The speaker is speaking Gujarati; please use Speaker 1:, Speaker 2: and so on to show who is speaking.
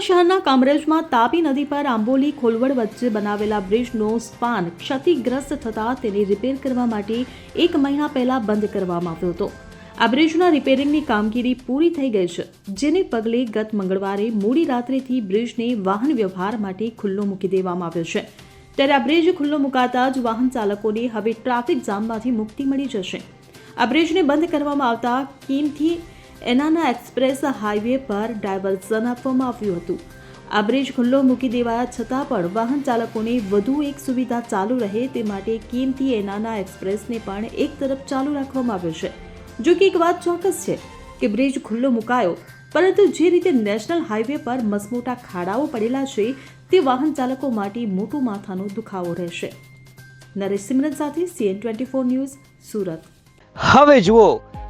Speaker 1: શહેરના કામરેજમાં તાપી નદી પર આંબોલી ખોલવડ વચ્ચે બનાવેલા બ્રિજનો સ્પાન ક્ષતિગ્રસ્ત થતાં તેને રિપેર કરવા માટે એક મહિના પહેલા બંધ કરવામાં આવ્યો હતો. આ બ્રિજના રિપેરિંગની કામગીરી પૂરી થઈ ગઈ છે, જેને પગલે ગત મંગળવારે મોડી રાત્રેથી બ્રિજને વાહન વ્યવહાર માટે ખુલ્લો મૂકી દેવામાં આવ્યો છે. ત્યારે આ બ્રિજ ખુલ્લો મુકાતા જ વાહન ચાલકોને હવે ટ્રાફિક જામમાંથી મુક્તિ મળી જશે. આ બ્રિજને બંધ કરવામાં આવતા કીમથી એનાના એક્સપ્રેસ હાઈવે પર ડાયવર્ઝન આપવામાં આવ્યું હતું. આ બ્રિજ ખુલ્લો મૂકી દેવાયા છતાં પણ વાહન ચાલકોને વધુ એક સુવિધા ચાલુ રહે તે માટે કીમથી એનાના એક્સપ્રેસને પણ એક તરફ ચાલુ રાખવામાં આવ્યો છે. જો કે એક વાત ચોક્કસ છે કે બ્રિજ ખુલ્લો મુકાયો, પરંતુ જે રીતે નેશનલ હાઈવે પર મસમોટા ખાડાઓ પડેલા છે, તે વાહન ચાલકો માટે મોટું માથાનો દુખાવો રહેશે. નરેશ સિમરન સાથે CN twenty four news Surat.
Speaker 2: હવે જુઓ